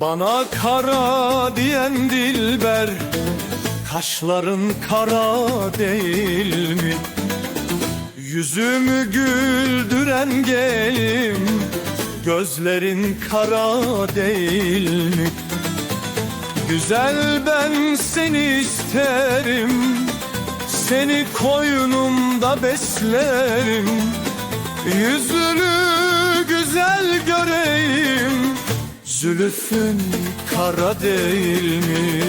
Bana kara diyen dilber Kaşların kara değil mi? Yüzümü güldüren gelim Gözlerin kara değil mi? Güzel ben seni isterim Seni koynumda beslerim Yüzünü güzel göreyim Zülüfün kara değil mi?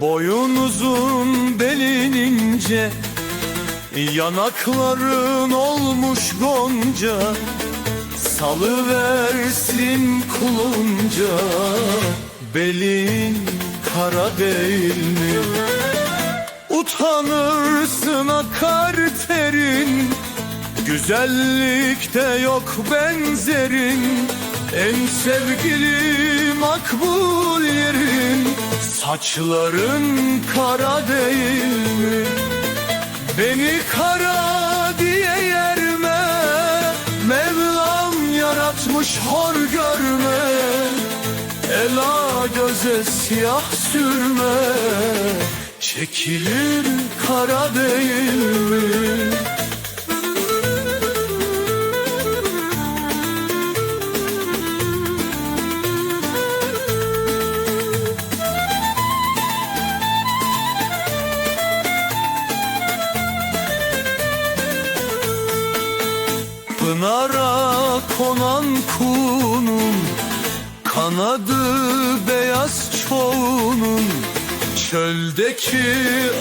Boyun uzun belin ince Yanakların olmuş gonca Salıversin kulunca Belin kara değil mi? Utanırsın akar terin. Güzellikte yok benzerin. En sevgili makbul yerin. Saçların kara değil mi? Beni kara diye yerme. Mevlam yaratmış hor görme. Ela göze siyah sürme Çekilir kara değil mi? Pınara konan kunun Kanadı beyaz çoğunun Çöldeki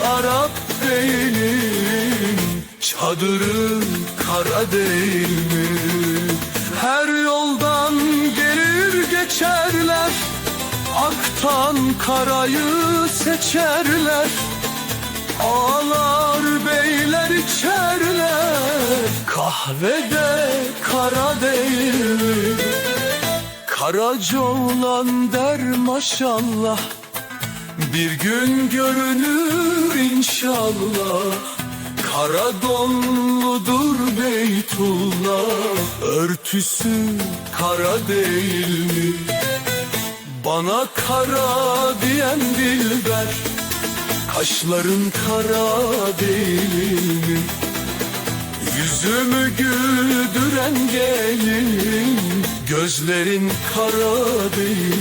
Arap beynin Çadırı kara değil mi? Her yoldan gelir geçerler Aktan karayı seçerler Ağlar beyler içerler Kahvede kara değil mi? Karaca olan der maşallah Bir gün görünür inşallah Kara donludur Beytullah Örtüsü kara değil mi? Bana kara diyen dilber Kaşların kara değil mi? Yüzümü güldüren gelin Gözlerin kara değil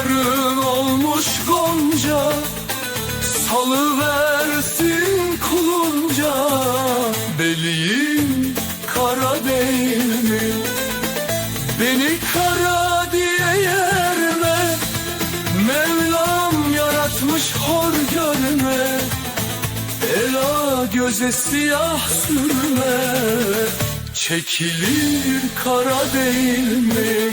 Yanakların olmuş gonca Salıversin kulunca Belin kara değil mi? Beni kara diye yerme Mevlam yaratmış hor görme Ela göze siyah sürme Çekilir kara değil mi?